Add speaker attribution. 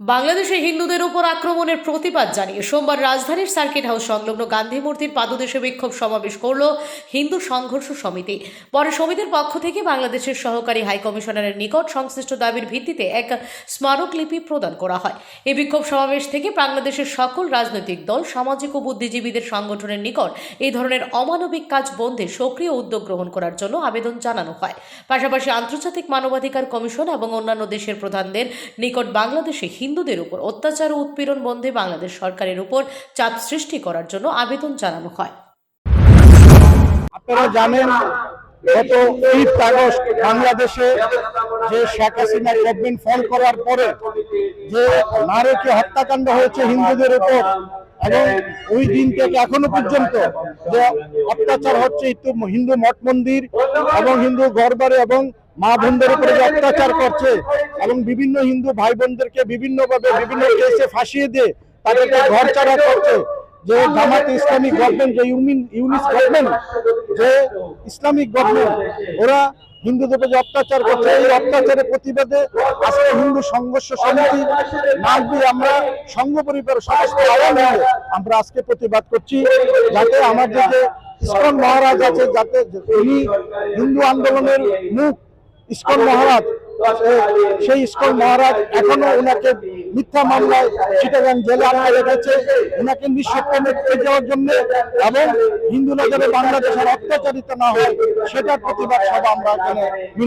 Speaker 1: বাংলাদেশে হিন্দুদের উপর আক্রমণের প্রতিবাদ জানিয়ে সোমবার রাজধানীর সার্কিট হাউস সংলগ্ন গান্ধী মূর্তির পাদদেশে বিক্ষোভ সমাবেশ করল হিন্দু সংঘর্ষ সমিতি। পরে সমিতির পক্ষ থেকে বাংলাদেশের সহকারী হাই কমিশনারের নিকট সংশ্লিষ্ট দাবির ভিত্তিতে এক স্মারকলিপি প্রদান করা হয়। এই বিক্ষোভ সমাবেশ থেকে বাংলাদেশের সকল রাজনৈতিক দল, সামাজিক ও বুদ্ধিজীবীদের সংগঠনের নিকট এই ধরনের অমানবিক কাজ বন্ধে সক্রিয় উদ্যোগ গ্রহণ করার জন্য আবেদন জানানো হয়। পাশাপাশি আন্তর্জাতিক মানবাধিকার কমিশন এবং অন্যান্য দেশের প্রধানদের নিকট বাংলাদেশে হিন্দুদের উপর অত্যাচার ও উৎপীড়ন বন্ধে বাংলাদেশ সরকারের উপর চাপ সৃষ্টি করার জন্য আবেদন জানানো হয়।
Speaker 2: আপনারা জানেন, গত ফিফথ আগস্ট বাংলাদেশে যে শেখ হাসিনা গভর্নমেন্ট ফল করার পরে যে নারকীয় হত্যাকাণ্ড হয়েছে হিন্দুদের উপর, এবং ওই দিন থেকে এখনও পর্যন্ত যে অত্যাচার হচ্ছে হিন্দু মঠ মন্দির এবং হিন্দু ঘরবাড়ি এবং মা বোনদের উপরে যে অত্যাচার করছে। এবং বিভিন্ন হিন্দু ভাই বোনদেরকে বিভিন্নভাবে বিভিন্ন কেসে ফাঁসিয়ে দিয়ে তাদেরকে ঘর ছাড়া করছে। যে জামাত ইসলামিক গভর্নমেন্ট যে ইউনিস গভর্নমেন্ট যে ইসলামিক গভর্নমেন্ট ওরা হিন্দুদের উপর যে অত্যাচার করছে এই অত্যাচারের প্রতিবাদে আজকে হিন্দু সংঘর্ষ সমিতি নাম আমরা সংঘ পরিবার সমস্ত আওয়াম আমরা আজকে প্রতিবাদ করছি। যাতে আমাদের যে ইস্কন মহারাজ আছে যাতে উনি হিন্দু আন্দোলনের মুখ ইস্কন মহারাজ সেই ইস্কন মহারাজ এখনও ওনাকে মিথ্যা মামলায় চিটাগাং জেলে আটকে রেখেছে। ওনাকে পেয়ে যাওয়ার জন্য এবং হিন্দু নজরে বাংলাদেশের অত্যাচারিত না হয় সেটার প্রতিবাদ সভা আমরা এখানে